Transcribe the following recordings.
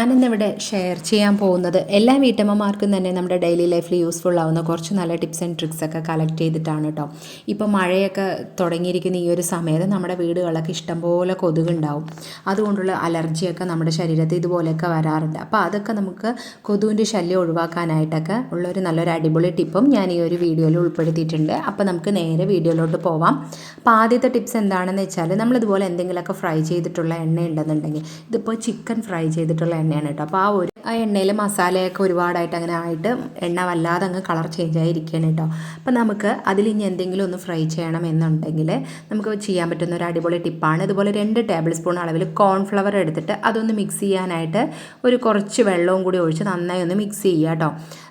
ഞാനിന്നിവിടെ ഷെയർ ചെയ്യാൻ പോകുന്നത് എല്ലാ വീട്ടമ്മമാർക്കും തന്നെ നമ്മുടെ ഡെയിലി ലൈഫിൽ യൂസ്ഫുൾ ആവുന്ന കുറച്ച് നല്ല ടിപ്സ് ആൻഡ് ട്രിക്സ് ഒക്കെ കളക്ട് ചെയ്തിട്ടാണ് കേട്ടോ ഇപ്പോൾ മഴയൊക്കെ തുടങ്ങിയിരിക്കുന്ന ഈ ഒരു സമയത്ത് നമ്മുടെ വീടുകളൊക്കെ ഇഷ്ടംപോലെ കൊതുകുണ്ടാവും. അതുകൊണ്ടുള്ള അലർജിയൊക്കെ നമ്മുടെ ശരീരത്തിൽ ഇതുപോലെയൊക്കെ വരാറുണ്ട്. അപ്പോൾ അതൊക്കെ നമുക്ക് കൊതുവിന്റെ ശല്യം ഒഴിവാക്കാനായിട്ടൊക്കെ ഉള്ളൊരു നല്ലൊരു അടിപൊളി ടിപ്പും ഞാൻ ഈ ഒരു വീഡിയോയിൽ ഉൾപ്പെടുത്തിയിട്ടുണ്ട്. അപ്പോൾ നമുക്ക് നേരെ വീഡിയോയിലോട്ട് പോവാം. അപ്പോൾ ആദ്യത്തെ ടിപ്സ് എന്താണെന്ന് വെച്ചാൽ നമ്മളിതുപോലെ എന്തെങ്കിലുമൊക്കെ ഫ്രൈ ചെയ്തിട്ടുള്ള എണ്ണ ഉണ്ടെന്നുണ്ടെങ്കിൽ ഇതിപ്പോൾ ചിക്കൻ ഫ്രൈ ചെയ്തിട്ടുള്ള എണ്ണയാണ് കേട്ടോ. അപ്പോൾ ആ ഒരു ആ എണ്ണയിൽ മസാലയൊക്കെ ഒരുപാടായിട്ട് അങ്ങനെ ആയിട്ട് എണ്ണ വല്ലാതെ അങ്ങ് കളർ ചേഞ്ച് ആയിരിക്കുകയാണ് കേട്ടോ. അപ്പം നമുക്ക് അതിൽ ഇനി എന്തെങ്കിലും ഒന്ന് ഫ്രൈ ചെയ്യണം എന്നുണ്ടെങ്കിൽ നമുക്ക് ചെയ്യാൻ പറ്റുന്ന ഒരു അടിപൊളി ടിപ്പാണ് ഇതുപോലെ രണ്ട് ടേബിൾ സ്പൂൺ അളവിൽ കോൺഫ്ലവർ എടുത്തിട്ട് അതൊന്ന് മിക്സ് ചെയ്യാനായിട്ട് ഒരു കുറച്ച് വെള്ളവും കൂടി ഒഴിച്ച് നന്നായി ഒന്ന് മിക്സ് ചെയ്യുക കേട്ടോ.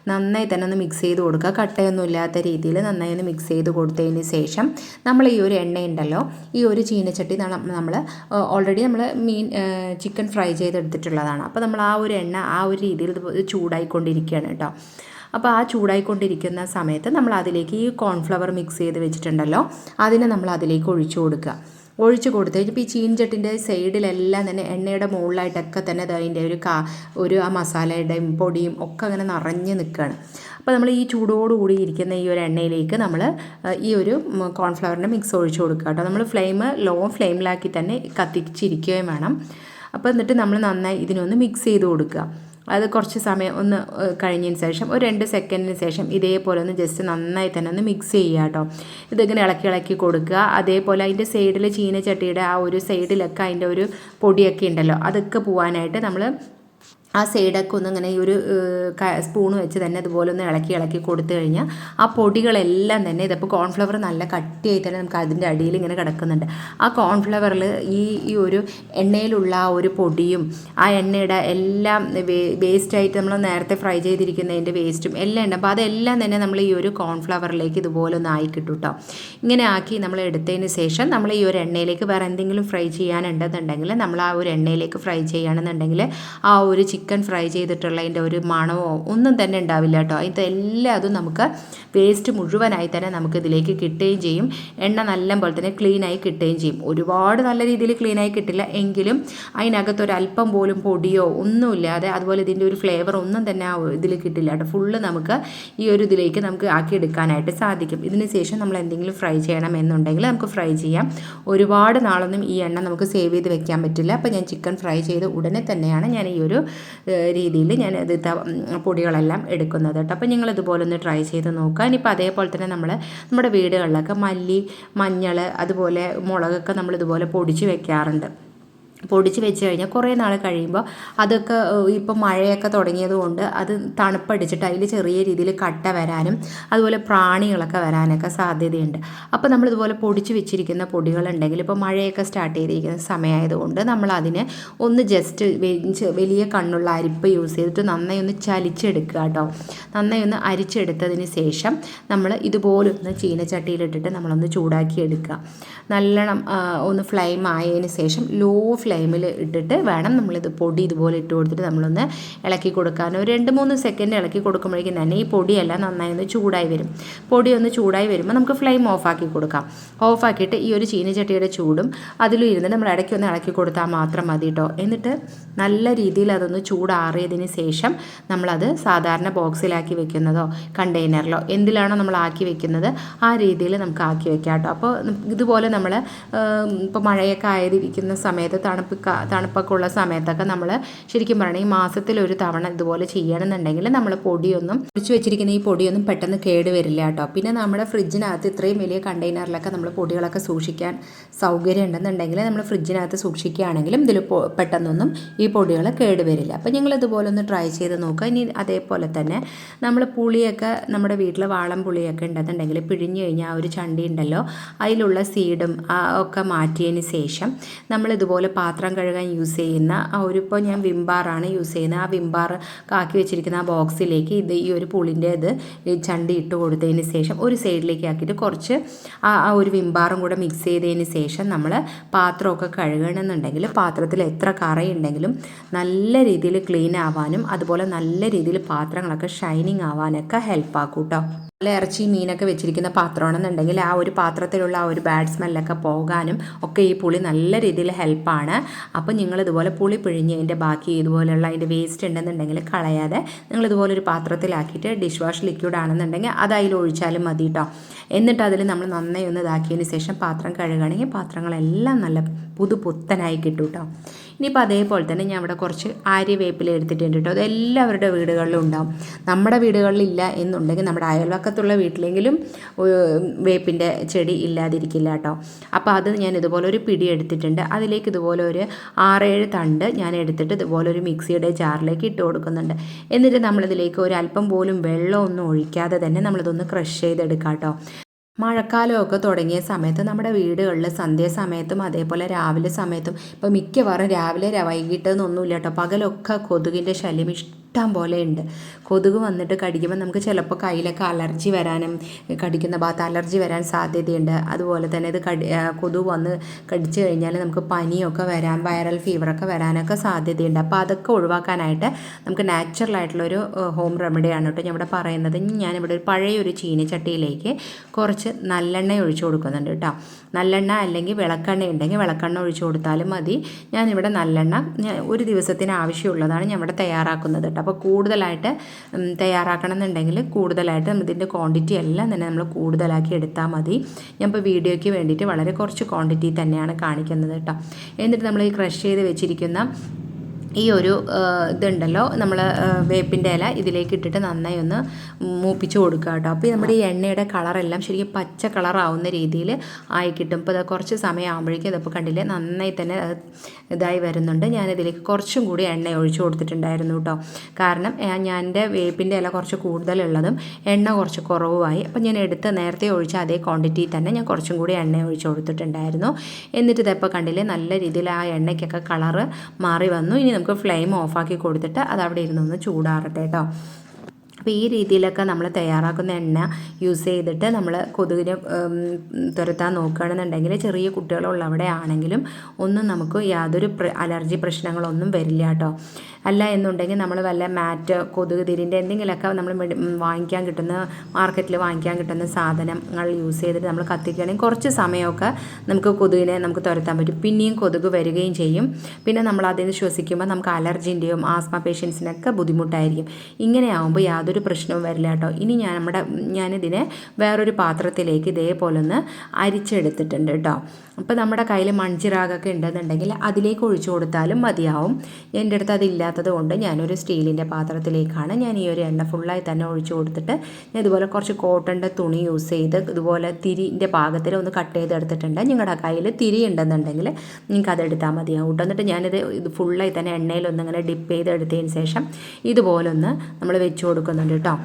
നന്നായി തന്നെ ഒന്ന് മിക്സ് ചെയ്ത് കൊടുക്കുക. കട്ടയൊന്നും ഇല്ലാത്ത രീതിയിൽ നന്നായി ഒന്ന് മിക്സ് ചെയ്ത് കൊടുത്തതിന് ശേഷം നമ്മൾ ഈ ഒരു എണ്ണയുണ്ടല്ലോ ഈ ഒരു ചീനച്ചട്ടി നമ്മൾ ഓൾറെഡി നമ്മൾ മീൻ ചിക്കൻ ഫ്രൈ ചെയ്തെടുത്തിട്ടുള്ളതാണ്. അപ്പോൾ നമ്മൾ ആ ഒരു എണ്ണ ആ ഒരു രീതിയിൽ ഇത് ചൂടായിക്കൊണ്ടിരിക്കുകയാണ് കേട്ടോ. അപ്പോൾ ആ ചൂടായിക്കൊണ്ടിരിക്കുന്ന സമയത്ത് നമ്മൾ അതിലേക്ക് ഈ കോൺഫ്ലവർ മിക്സ് ചെയ്ത് വെച്ചിട്ടുണ്ടല്ലോ അതിനെ നമ്മൾ അതിലേക്ക് ഒഴിച്ചു കൊടുക്കുക. ഒഴിച്ച് കൊടുത്ത് കഴിഞ്ഞപ്പോൾ ഈ ചീൻചട്ടിന്റെ സൈഡിലെല്ലാം തന്നെ എണ്ണയുടെ മുകളിലായിട്ടൊക്കെ തന്നെ അതിന്റെ ഒരു കാ ഒരു ആ മസാലയുടെയും പൊടിയും ഒക്കെ അങ്ങനെ നിറഞ്ഞ് നിൽക്കുകയാണ്. അപ്പോൾ നമ്മൾ ഈ ചൂടോടുകൂടി ഇരിക്കുന്ന ഈ ഒരു എണ്ണയിലേക്ക് നമ്മൾ ഈ ഒരു കോൺഫ്ലവറിന്റെ മിക്സ് ഒഴിച്ച് കൊടുക്കുക കേട്ടോ. നമ്മൾ ഫ്ലെയിം ലോ ഫ്ലെയിമിലാക്കി തന്നെ കത്തിച്ചിരിക്കുകയും വേണം. അപ്പോൾ എന്നിട്ട് നമ്മൾ നന്നായി ഇതിനൊന്ന് മിക്സ് ചെയ്ത് കൊടുക്കുക. അത് കുറച്ച് സമയം ഒന്ന് കഴിഞ്ഞതിന് ശേഷം ഒരു രണ്ട് സെക്കൻഡിന് ശേഷം ഇതേപോലെ ഒന്ന് ജസ്റ്റ് നന്നായി തന്നെ ഒന്ന് മിക്സ് ചെയ്യുക കേട്ടോ ഇതിങ്ങനെ ഇളക്കി ഇളക്കി കൊടുക്കുക. അതേപോലെ അതിന്റെ സൈഡിൽ ചീനച്ചട്ടിയുടെ ആ ഒരു സൈഡിലൊക്കെ അതിന്റെ ഒരു പൊടിയൊക്കെ ഉണ്ടല്ലോ അതൊക്കെ പോകാനായിട്ട് നമ്മൾ ആ സൈഡൊക്കെ ഒന്ന് ഇങ്ങനെ ഈ ഒരു സ്പൂൺ വെച്ച് തന്നെ അതുപോലെ ഒന്ന് ഇളക്കി ഇളക്കി കൊടുത്തു കഴിഞ്ഞാൽ ആ പൊടികളെല്ലാം തന്നെ ഇതിപ്പോൾ കോൺഫ്ലവർ നല്ല കട്ടിയായി തന്നെ നമുക്ക് അതിന്റെ അടിയിൽ ഇങ്ങനെ കിടക്കുന്നുണ്ട്. ആ കോൺഫ്ലവറിൽ ഈ ഈ ഒരു എണ്ണയിലുള്ള ആ ഒരു പൊടിയും ആ എണ്ണയുടെ എല്ലാം വേസ്റ്റായിട്ട് നമ്മൾ നേരത്തെ ഫ്രൈ ചെയ്തിരിക്കുന്നതിന്റെ വേസ്റ്റും എല്ലാം ഉണ്ട്. അപ്പോൾ അതെല്ലാം തന്നെ നമ്മൾ ഈ ഒരു കോൺഫ്ലവറിലേക്ക് ഇതുപോലെ ഒന്ന് ആയി കിട്ടും കേട്ടോ ഇങ്ങനെ ആക്കി നമ്മൾ എടുത്തതിന് ശേഷം നമ്മൾ ഈ ഒരു എണ്ണയിലേക്ക് വേറെ എന്തെങ്കിലും ഫ്രൈ ചെയ്യാനുണ്ടെന്നുണ്ടെങ്കിൽ നമ്മൾ ആ ഒരു എണ്ണയിലേക്ക് ഫ്രൈ ചെയ്യുകയാണെന്നുണ്ടെങ്കിൽ ആ ഒരു ചിക്കൻ ഫ്രൈ ചെയ്തിട്ടുള്ളതിന്റെ ഒരു മണമോ ഒന്നും തന്നെ ഉണ്ടാവില്ല കേട്ടോ. ഇതെല്ലാം അതും നമുക്ക് വേസ്റ്റ് മുഴുവനായി തന്നെ നമുക്ക് ഇതിലേക്ക് കിട്ടുകയും ചെയ്യും. എണ്ണ നല്ല പോലെ തന്നെ ക്ലീനായി കിട്ടുകയും ചെയ്യും. ഒരുപാട് നല്ല രീതിയിൽ ക്ലീനായി കിട്ടില്ല എങ്കിലും അതിനകത്ത് ഒരു അല്പം പോലും പൊടിയോ ഒന്നുമില്ലാതെ അതുപോലെ ഇതിന്റെ ഒരു ഫ്ലേവർ ഒന്നും തന്നെ ഇതിൽ കിട്ടില്ല കേട്ടോ. ഫുള്ള് നമുക്ക് ഈ ഒരു ഇതിലേക്ക് നമുക്ക് ആക്കിയെടുക്കാനായിട്ട് സാധിക്കും. ഇതിന് ശേഷം നമ്മൾ എന്തെങ്കിലും ഫ്രൈ ചെയ്യണം എന്നുണ്ടെങ്കിൽ നമുക്ക് ഫ്രൈ ചെയ്യാം. ഒരുപാട് നാളൊന്നും ഈ എണ്ണ നമുക്ക് സേവ് ചെയ്ത് വെക്കാൻ പറ്റില്ല. അപ്പോൾ ഞാൻ ചിക്കൻ ഫ്രൈ ചെയ്ത് ഉടനെ തന്നെയാണ് ഞാൻ ഈ ഒരു രീതിയിൽ ഞാൻ ഇത് പൊടികളെല്ലാം എടുക്കുന്നത് കേട്ടോ. അപ്പോൾ നിങ്ങൾ ഇതുപോലെ ഒന്ന് ട്രൈ ചെയ്ത് നോക്കുക. ഇനിയിപ്പോൾ അതേപോലെ തന്നെ നമ്മൾ നമ്മുടെ വീടുകളിലൊക്കെ മല്ലി മഞ്ഞൾ അതുപോലെ മുളകൊക്കെ നമ്മൾ ഇതുപോലെ പൊടിച്ച് വെക്കാറുണ്ട്. പൊടിച്ച് വെച്ച് കഴിഞ്ഞാൽ കുറേ നാൾ കഴിയുമ്പോൾ അതൊക്കെ ഇപ്പം മഴയൊക്കെ തുടങ്ങിയത് കൊണ്ട് അത് തണുപ്പടിച്ചിട്ട് അതിൽ ചെറിയ രീതിയിൽ കട്ട വരാനും അതുപോലെ പ്രാണികളൊക്കെ വരാനൊക്കെ സാധ്യതയുണ്ട്. അപ്പോൾ നമ്മളിതുപോലെ പൊടിച്ച് വെച്ചിരിക്കുന്ന പൊടികളുണ്ടെങ്കിൽ ഇപ്പോൾ മഴയൊക്കെ സ്റ്റാർട്ട് ചെയ്തിരിക്കുന്ന സമയമായതുകൊണ്ട് നമ്മൾ അതിനെ ഒന്ന് ജസ്റ്റ് വലിയ കണ്ണുള്ള അരിപ്പ് യൂസ് ചെയ്തിട്ട് നന്നായി ഒന്ന് ചലിച്ചെടുക്കുക കേട്ടോ നന്നായി ഒന്ന് അരിച്ചെടുത്തതിന് ശേഷം നമ്മൾ ഇതുപോലെ ഒന്ന് ചീനച്ചട്ടിയിലിട്ടിട്ട് നമ്മളൊന്ന് ചൂടാക്കി എടുക്കുക നല്ലോണം ഒന്ന് ഫ്ലെയിം ആയതിന് ശേഷം ലോ ഫ്ലെയിമിൽ ഇട്ടിട്ട് വേണം നമ്മളിത് പൊടി ഇതുപോലെ ഇട്ട് കൊടുത്തിട്ട് നമ്മളൊന്ന് ഇളക്കി കൊടുക്കാൻ. ഒരു രണ്ട് മൂന്ന് സെക്കൻഡ് ഇളക്കി കൊടുക്കുമ്പോഴേക്കും തന്നെ ഈ പൊടിയെല്ലാം നന്നായി ഒന്ന് ചൂടായി വരും. പൊടി ഒന്ന് ചൂടായി വരുമ്പോൾ നമുക്ക് ഫ്ലെയിം ഓഫാക്കി കൊടുക്കാം. ഓഫാക്കിയിട്ട് ഈ ഒരു ചീനച്ചട്ടിയുടെ ചൂടും അതിലും ഇരുന്ന് നമ്മൾ ഇടയ്ക്ക് ഒന്ന് ഇളക്കി കൊടുത്താൽ മാത്രം മതി കേട്ടോ എന്നിട്ട് നല്ല രീതിയിൽ അതൊന്ന് ചൂടാറിയതിന് ശേഷം നമ്മളത് സാധാരണ ബോക്സിലാക്കി വെക്കുന്നതോ കണ്ടെയ്നറിലോ എന്തിലാണോ നമ്മൾ ആക്കി വെക്കുന്നത് ആ രീതിയിൽ നമുക്ക് ആക്കി വെക്കാം കേട്ടോ അപ്പോൾ ഇതുപോലെ നമ്മൾ ഇപ്പോൾ മഴയൊക്കെ ആയിരിക്കുന്ന സമയത്ത് തണുപ്പ് തണുപ്പൊക്കെ ഉള്ള സമയത്തൊക്കെ നമ്മൾ ശരിക്കും പറയണേ ഈ മാസത്തിൽ ഒരു തവണ ഇതുപോലെ ചെയ്യണമെന്നുണ്ടെങ്കിൽ നമ്മൾ പൊടിയൊന്നും ഒഴിച്ചു വെച്ചിരിക്കുന്ന ഈ പൊടിയൊന്നും പെട്ടെന്ന് കേട് വരില്ല കേട്ടോ. പിന്നെ നമ്മുടെ ഫ്രിഡ്ജിനകത്ത് ഇത്രയും വലിയ കണ്ടെയ്നറിലൊക്കെ നമ്മൾ പൊടികളൊക്കെ സൂക്ഷിക്കാൻ സൗകര്യം ഉണ്ടെന്നുണ്ടെങ്കിൽ നമ്മൾ ഫ്രിഡ്ജിനകത്ത് സൂക്ഷിക്കുകയാണെങ്കിലും ഇതിൽ പെട്ടെന്നൊന്നും ഈ പൊടികൾ കേട് വരില്ല. അപ്പോൾ ഞങ്ങൾ ഇതുപോലെ ഒന്ന് ട്രൈ ചെയ്ത് നോക്കുക. ഇനി അതേപോലെ തന്നെ നമ്മൾ പുളിയൊക്കെ നമ്മുടെ വീട്ടിൽ വാളം പുളിയൊക്കെ ഉണ്ടെന്നുണ്ടെങ്കിൽ പിഴിഞ്ഞു കഴിഞ്ഞാൽ ആ ഒരു ചണ്ടി ഉണ്ടല്ലോ അതിലുള്ള സീഡും ഒക്കെ മാറ്റിയതിന് ശേഷം നമ്മൾ ഇതുപോലെ പാത്രം കഴുകാൻ യൂസ് ചെയ്യുന്ന ആ ഒരു ഇപ്പോൾ ഞാൻ വിംബാറാണ് യൂസ് ചെയ്യുന്നത്. ആ വിംബാർ കാക്കി വെച്ചിരിക്കുന്ന ആ ബോക്സിലേക്ക് ഇത് ഈ ഒരു പുളിന്റെ ഇത് ചണ്ടി ഇട്ട് കൊടുത്തതിന് ശേഷം ഒരു സൈഡിലേക്ക് ആക്കിയിട്ട് കുറച്ച് ആ ഒരു വിംബാറും കൂടെ മിക്സ് ചെയ്തതിന് ശേഷം നമ്മൾ പാത്രമൊക്കെ കഴുകണമെന്നുണ്ടെങ്കിൽ പാത്രത്തിൽ എത്ര കറയുണ്ടെങ്കിലും നല്ല രീതിയിൽ ക്ലീൻ ആവാനും അതുപോലെ നല്ല രീതിയിൽ പാത്രങ്ങളൊക്കെ ഷൈനിങ് ആവാനൊക്കെ ഹെൽപ്പ് ആക്കും കേട്ടോ നല്ല ഇറച്ചി മീനൊക്കെ വെച്ചിരിക്കുന്ന പാത്രമാണെന്നുണ്ടെങ്കിൽ ആ ഒരു പാത്രത്തിലുള്ള ആ ഒരു ബാഡ് സ്മെല്ലൊക്കെ പോകാനും ഒക്കെ ഈ പുളി നല്ല രീതിയിൽ ഹെൽപ്പാണ് അപ്പോൾ നിങ്ങൾ ഇതുപോലെ പുളി പിഴിഞ്ഞ് അതിന്റെ ബാക്കി ഇതുപോലെയുള്ള അതിന്റെ വേസ്റ്റ് ഉണ്ടെന്നുണ്ടെങ്കിൽ കളയാതെ നിങ്ങൾ ഇതുപോലെ ഒരു പാത്രത്തിലാക്കിയിട്ട് ഡിഷ് വാഷ് ലിക്വിഡ് ആണെന്നുണ്ടെങ്കിൽ അത് അതിൽ ഒഴിച്ചാലും മതി കേട്ടോ എന്നിട്ട് അതിൽ നമ്മൾ നന്നായി ഒന്ന് ഇതാക്കിയതിന് ശേഷം പാത്രം കഴുകുകയാണെങ്കിൽ പാത്രങ്ങളെല്ലാം നല്ല പുതു പുത്തനായി കിട്ടും കേട്ടോ ഇനിയിപ്പോൾ അതേപോലെ തന്നെ ഞാൻ ഇവിടെ കുറച്ച് ആര്യവേപ്പില എടുത്തിട്ടുണ്ട് കേട്ടോ. അത് എല്ലാവരുടെ വീടുകളിലും ഉണ്ടാവും. നമ്മുടെ വീടുകളിലില്ല എന്നുണ്ടെങ്കിൽ നമ്മുടെ അയൽവക്കത്തുള്ള വീട്ടിലെങ്കിലും വേപ്പിന്റെ ചെടി ഇല്ലാതിരിക്കില്ല കേട്ടോ. അപ്പോൾ അത് ഞാൻ ഇതുപോലെ ഒരു പിടി എടുത്തിട്ടുണ്ട്. അതിലേക്ക് ഇതുപോലെ ഒരു ആറേഴ് തണ്ട് ഞാൻ എടുത്തിട്ട് ഇതുപോലെ ഒരു മിക്സിയുടെ ജാറിലേക്ക് ഇട്ട് കൊടുക്കുന്നുണ്ട്. എന്നിട്ട് നമ്മളിതിലേക്ക് ഒരു അല്പം പോലും വെള്ളമൊന്നും ഒഴിക്കാതെ തന്നെ നമ്മളിതൊന്ന് ക്രഷ് ചെയ്തെടുക്കാം കേട്ടോ. മഴക്കാലമൊക്കെ തുടങ്ങിയ സമയത്ത് നമ്മുടെ വീടുകളിൽ സന്ധ്യാസമയത്തും അതേപോലെ രാവിലെ സമയത്തും ഇപ്പോൾ മിക്കവാറും രാവിലെ വൈകിട്ട് എന്നൊന്നുമില്ല കേട്ടോ. പകലൊക്കെ കൊതുകിന്റെ ശല്യം ഇഷ്ടം പോലെ ഉണ്ട്. കൊതുക് വന്നിട്ട് കടിക്കുമ്പോൾ നമുക്ക് ചിലപ്പോൾ കയ്യിലൊക്കെ അലർജി വരാനും കടിക്കുന്ന ഭാഗത്ത് അലർജി വരാൻ സാധ്യതയുണ്ട്. അതുപോലെ തന്നെ ഇത് കടി കൊതുക് വന്ന് കടിച്ചു കഴിഞ്ഞാൽ നമുക്ക് പനിയൊക്കെ വരാൻ വൈറൽ ഫീവറൊക്കെ വരാനൊക്കെ സാധ്യതയുണ്ട്. അപ്പോൾ അതൊക്കെ ഒഴിവാക്കാനായിട്ട് നമുക്ക് നാച്ചുറൽ ആയിട്ടുള്ളൊരു ഹോം റെമഡിയാണ് കേട്ടോ ഞാൻ ഇവിടെ പറയുന്നത് ഞാനിവിടെ ഒരു പഴയൊരു ചീനിച്ചട്ടിയിലേക്ക് കുറച്ച് നല്ലെണ്ണ ഒഴിച്ചു കൊടുക്കുന്നുണ്ട് കേട്ടോ. നല്ലെണ്ണ അല്ലെങ്കിൽ വിളക്കെണ്ണ ഉണ്ടെങ്കിൽ വിളക്കെണ്ണ ഒഴിച്ചു കൊടുത്താലും മതി. ഞാനിവിടെ നല്ലെണ്ണ ഒരു ദിവസത്തിന് ആവശ്യമുള്ളതാണ് ഞാൻ ഇവിടെ തയ്യാറാക്കുന്നത് കേട്ടോ. അപ്പോൾ കൂടുതലായിട്ട് തയ്യാറാക്കണം എന്നുണ്ടെങ്കിൽ കൂടുതലായിട്ട് ഇതിന്റെ ക്വാണ്ടിറ്റി എല്ലാം തന്നെ നമ്മൾ കൂടുതലാക്കി എടുത്താൽ മതി. ഞാൻ ഇപ്പോൾ വീഡിയോയ്ക്ക് വേണ്ടിയിട്ട് വളരെ കുറച്ച് ക്വാണ്ടിറ്റി തന്നെയാണ് കാണിക്കുന്നത് കേട്ടോ. എന്നിട്ട് നമ്മൾ ഈ ക്രഷ് ചെയ്ത് വെച്ചിരിക്കുന്ന ഈ ഒരു ഇതുണ്ടല്ലോ നമ്മൾ വേപ്പിന്റെ ഇല ഇതിലേക്ക് ഇട്ടിട്ട് നന്നായി ഒന്ന് മൂപ്പിച്ച് കൊടുക്കുക കേട്ടോ അപ്പോൾ നമ്മുടെ ഈ എണ്ണയുടെ കളറെല്ലാം ശരിക്കും പച്ച കളറാവുന്ന രീതിയിൽ ആയി കിട്ടും. ഇപ്പോൾ അത് കുറച്ച് സമയമാകുമ്പോഴേക്കും ഇതിപ്പോൾ കണ്ടില്ലേ നന്നായി തന്നെ ഇതായി വരുന്നുണ്ട്. ഞാനിതിലേക്ക് കുറച്ചും കൂടി എണ്ണ ഒഴിച്ചു കൊടുത്തിട്ടുണ്ടായിരുന്നു കേട്ടോ കാരണം ഞാൻ എന്റെ വേപ്പിന്റെ ഇല കുറച്ച് കൂടുതലുള്ളതും എണ്ണ കുറച്ച് കുറവുമായി. അപ്പോൾ ഞാൻ എടുത്ത് നേരത്തെ ഒഴിച്ച അതേ ക്വാണ്ടിറ്റി തന്നെ ഞാൻ കുറച്ചും കൂടി എണ്ണ ഒഴിച്ചു കൊടുത്തിട്ടുണ്ടായിരുന്നു. എന്നിട്ട് ഇതിപ്പോൾ കണ്ടില്ലേ നല്ല രീതിയിൽ ആ എണ്ണയ്ക്കൊക്കെ കളറ് മാറി വന്നു. ഇനി നമുക്ക് ഫ്ലെയിം ഓഫാക്കി കൊടുത്തിട്ട് അത് അവിടെ ഇരുന്നൊന്ന് ചൂടാറട്ടെ കേട്ടോ അപ്പോൾ ഈ രീതിയിലൊക്കെ നമ്മൾ തയ്യാറാക്കുന്ന എണ്ണ യൂസ് ചെയ്തിട്ട് നമ്മൾ കൊതുകിനെ തുരത്താൻ നോക്കുകയാണെന്നുണ്ടെങ്കിൽ ചെറിയ കുട്ടികളുള്ളവിടെ ആണെങ്കിലും ഒന്നും നമുക്ക് യാതൊരു അലർജി പ്രശ്നങ്ങളൊന്നും വരില്ല കേട്ടോ അല്ല എന്നുണ്ടെങ്കിൽ നമ്മൾ വല്ല മാറ്റ് കൊതുക് തിരിന്റെ എന്തെങ്കിലുമൊക്കെ നമ്മൾ വാങ്ങിക്കാൻ കിട്ടുന്ന മാർക്കറ്റിൽ വാങ്ങിക്കാൻ കിട്ടുന്ന സാധനങ്ങൾ യൂസ് ചെയ്തിട്ട് നമ്മൾ കത്തിക്കുകയാണെങ്കിൽ കുറച്ച് സമയമൊക്കെ നമുക്ക് കൊതുകിനെ നമുക്ക് തുരത്താൻ പറ്റും. പിന്നെയും കൊതുക് വരികയും ചെയ്യും. പിന്നെ നമ്മൾ അതിന് ശ്വസിക്കുമ്പോൾ നമുക്ക് അലർജിന്റെയും ആസ്മ പേഷ്യൻസിനൊക്കെ ബുദ്ധിമുട്ടായിരിക്കും. ഇങ്ങനെയാവുമ്പോൾ യാതൊരു പ്രശ്നവും വരില്ല കേട്ടോ. ഇനി ഞാൻ നമ്മുടെ ഞാനിതിനെ വേറൊരു പാത്രത്തിലേക്ക് ഇതേപോലെ ഒന്ന് അരിച്ചെടുത്തിട്ടുണ്ട് കേട്ടോ. അപ്പോൾ നമ്മുടെ കയ്യിൽ മൺചിറാകൊക്കെ ഉണ്ടെന്നുണ്ടെങ്കിൽ അതിലേക്ക് ഒഴിച്ചു കൊടുത്താലും മതിയാവും. എന്റെ അടുത്ത് അതില്ലാത്തത് കൊണ്ട് ഞാനൊരു സ്റ്റീലിന്റെ പാത്രത്തിലേക്കാണ് ഞാൻ ഈ ഒരു എണ്ണ ഫുള്ളായി തന്നെ ഒഴിച്ചു കൊടുത്തിട്ട് ഞാൻ ഇതുപോലെ കുറച്ച് കോട്ടന്റെ തുണി യൂസ് ചെയ്ത് ഇതുപോലെ തിരിന്റെ പാകത്തിൽ ഒന്ന് കട്ട് ചെയ്തെടുത്തിട്ടുണ്ട്. നിങ്ങളുടെ കയ്യിൽ തിരി ഉണ്ടെന്നുണ്ടെങ്കിൽ നിങ്ങൾക്ക് അതെടുത്താൽ മതിയാവും കേട്ടോ എന്നിട്ട് ഞാനിത് ഇത് ഫുള്ളായി തന്നെ എണ്ണയിലൊന്നിങ്ങനെ ഡിപ്പ് ചെയ്തെടുത്തതിന് ശേഷം ഇതുപോലൊന്ന് നമ്മൾ വെച്ച് കൊടുക്കുന്നുണ്ട് കേട്ടോ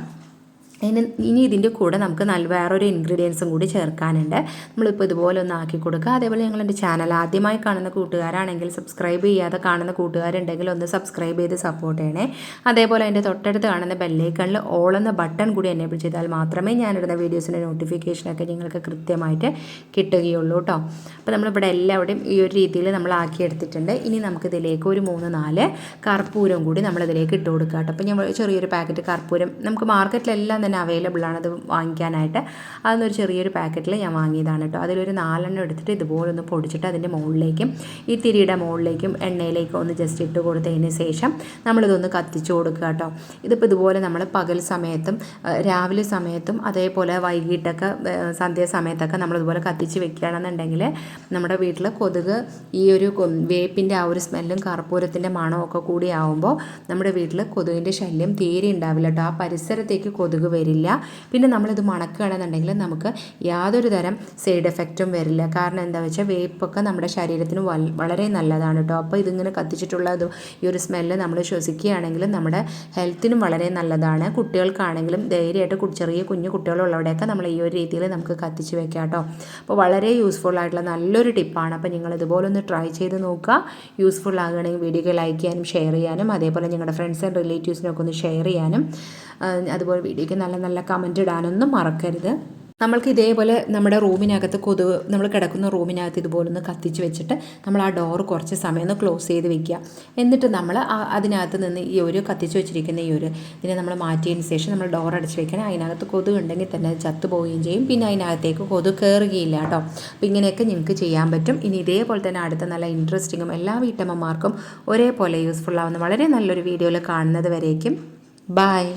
ഇനി ഇനി ഇതിന്റെ കൂടെ നമുക്ക് നല്ല വേറൊരു ഇൻഗ്രീഡിയൻസും കൂടി ചേർക്കാനുണ്ട്. നമ്മളിപ്പോൾ ഇതുപോലെ ഒന്ന് ആക്കി കൊടുക്കുക. അതേപോലെ ഞങ്ങൾ എന്റെ ചാനൽ ആദ്യമായി കാണുന്ന കൂട്ടുകാരാണെങ്കിൽ സബ്സ്ക്രൈബ് ചെയ്യാതെ കാണുന്ന കൂട്ടുകാരുണ്ടെങ്കിൽ ഒന്ന് സബ്സ്ക്രൈബ് ചെയ്ത് സപ്പോർട്ട് ചെയ്യണേ. അതേപോലെ എന്റെ തൊട്ടടുത്ത് കാണുന്ന ബെല്ലൈക്കണിൽ ഓൾ എന്ന ബട്ടൺ കൂടി എനേബിൾ ചെയ്താൽ മാത്രമേ ഞാനിടുന്ന വീഡിയോസിന്റെ നോട്ടിഫിക്കേഷനൊക്കെ നിങ്ങൾക്ക് കൃത്യമായിട്ട് കിട്ടുകയുള്ളൂ കേട്ടോ അപ്പോൾ നമ്മളിവിടെ എല്ലാവരുടെയും ഈ ഒരു രീതിയിൽ നമ്മൾ ആക്കിയെടുത്തിട്ടുണ്ട്. ഇനി നമുക്കിതിലേക്ക് ഒരു മൂന്ന് നാല് കർപ്പൂരം കൂടി നമ്മളിതിലേക്ക് ഇട്ട് കൊടുക്കാം കേട്ടോ അപ്പോൾ ഞാൻ ചെറിയൊരു പാക്കറ്റ് കർപ്പൂരം നമുക്ക് മാർക്കറ്റിലെല്ലാം തന്നെ അവൈലബിൾ ആണ് അത് വാങ്ങിക്കാനായിട്ട്. അതൊന്നൊരു ചെറിയൊരു പാക്കറ്റിൽ ഞാൻ വാങ്ങിയതാണ് കേട്ടോ. അതിലൊരു നാലെണ്ണം എടുത്തിട്ട് ഇതുപോലെ ഒന്ന് പൊടിച്ചിട്ട് അതിന്റെ മുകളിലേക്കും ഈ തിരിയുടെ മുകളിലേക്കും എണ്ണയിലേക്കും ഒന്ന് ജസ്റ്റ് ഇട്ട് കൊടുത്തതിന് ശേഷം നമ്മളിതൊന്ന് കത്തിച്ചു കൊടുക്കുക കേട്ടോ. ഇതിപ്പോൾ ഇതുപോലെ നമ്മൾ പകൽ സമയത്തും രാവിലെ സമയത്തും അതേപോലെ വൈകിട്ടൊക്കെ സന്ധ്യ സമയത്തൊക്കെ നമ്മളിതുപോലെ കത്തിച്ച് വെക്കുകയാണെന്നുണ്ടെങ്കിൽ നമ്മുടെ വീട്ടിൽ കൊതുക് ഈ ഒരു വേപ്പിന്റെ ആ ഒരു സ്മെല്ലും കർപ്പൂരത്തിന്റെ മണമൊക്കെ കൂടി ആവുമ്പോൾ നമ്മുടെ വീട്ടിൽ കൊതുകിന്റെ ശല്യം തീരെ ഉണ്ടാവില്ല കേട്ടോ. ആ പരിസരത്തേക്ക് കൊതുക് വരില്ല. പിന്നെ നമ്മളിത് മണക്കുകയാണെന്നുണ്ടെങ്കിൽ നമുക്ക് യാതൊരു തരം സൈഡ് എഫക്റ്റും വരില്ല. കാരണം എന്താ വെച്ചാൽ വേപ്പൊക്കെ നമ്മുടെ ശരീരത്തിന് വളരെ നല്ലതാണ് കേട്ടോ അപ്പോൾ ഇതിങ്ങനെ കത്തിച്ചിട്ടുള്ള ഈ ഒരു സ്മെല്ല് നമ്മൾ ശ്വസിക്കുകയാണെങ്കിലും നമ്മുടെ ഹെൽത്തിനും വളരെ നല്ലതാണ്. കുട്ടികൾക്കാണെങ്കിലും ധൈര്യമായിട്ട് ചെറിയ കുഞ്ഞു കുട്ടികളുള്ളവിടെയൊക്കെ നമ്മൾ ഈ ഒരു രീതിയിൽ നമുക്ക് കത്തിച്ച് വെക്കാം കേട്ടോ അപ്പോൾ വളരെ യൂസ്ഫുൾ ആയിട്ടുള്ള നല്ലൊരു ടിപ്പാണ്. അപ്പോൾ നിങ്ങൾ ഇതുപോലെ ഒന്ന് ട്രൈ ചെയ്ത് നോക്കുക. യൂസ്ഫുൾ ആകുകയാണെങ്കിൽ വീഡിയോ ലൈക്ക് ചെയ്യാനും ഷെയർ ചെയ്യാനും അതേപോലെ നിങ്ങളുടെ ഫ്രണ്ട്സ് ആൻഡ് റിലേറ്റീവ്സിനൊക്കെ ഒന്ന് ഷെയർ ചെയ്യാനും. അതുപോലെ വീഡിയോയ്ക്ക് നല്ല നല്ല കമന്റ് ഇടാനൊന്നും മറക്കരുത്. നമ്മൾക്ക് ഇതേപോലെ നമ്മുടെ റൂമിനകത്ത് കൊതു നമ്മൾ കിടക്കുന്ന റൂമിനകത്ത് ഇതുപോലെ ഒന്ന് കത്തിച്ച് വെച്ചിട്ട് നമ്മൾ ആ ഡോർ കുറച്ച് സമയം ഒന്ന് ക്ലോസ് ചെയ്ത് വെക്കുക. എന്നിട്ട് നമ്മൾ അതിനകത്ത് നിന്ന് ഈ ഒരു കത്തിച്ച് വെച്ചിരിക്കുന്ന ഈ ഒരു ഇതിനെ നമ്മൾ മാറ്റിയതിന് ശേഷം നമ്മൾ ഡോർ അടച്ച് വെക്കണം. അതിനകത്ത് കൊതുക് ഉണ്ടെങ്കിൽ തന്നെ ചത്തു പോവുകയും ചെയ്യും. പിന്നെ അതിനകത്തേക്ക് കൊതു കയറുകയില്ല കേട്ടോ. അപ്പോൾ ഇങ്ങനെയൊക്കെ നിങ്ങൾക്ക് ചെയ്യാൻ പറ്റും. ഇനി ഇതേപോലെ തന്നെ അടുത്ത നല്ല ഇൻട്രസ്റ്റിങ്ങും എല്ലാ വീട്ടമ്മമാർക്കും ഒരേപോലെ യൂസ്ഫുൾ ആവുന്ന വളരെ നല്ലൊരു വീഡിയോയിൽ കാണുന്നത് വരേക്കും. ബായ്